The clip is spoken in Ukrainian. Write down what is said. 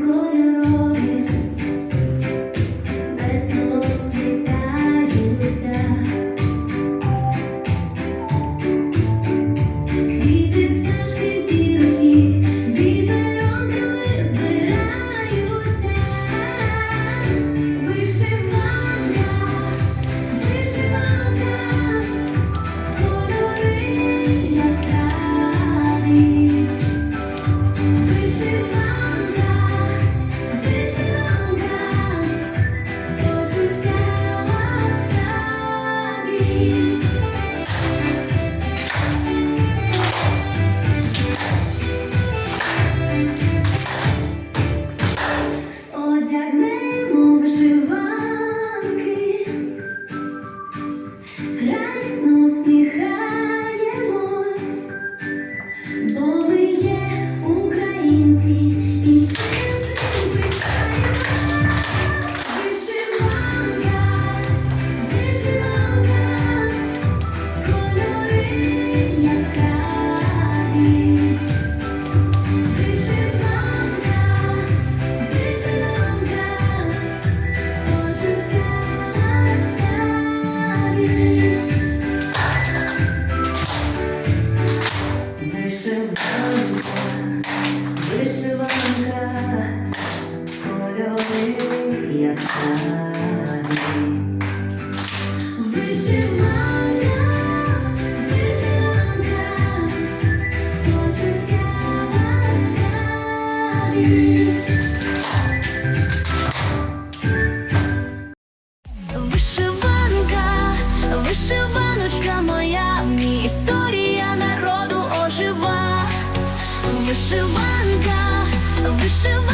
go. Вишиванка, кольори яскраві. Thank you. Вишиванка, вишиванка.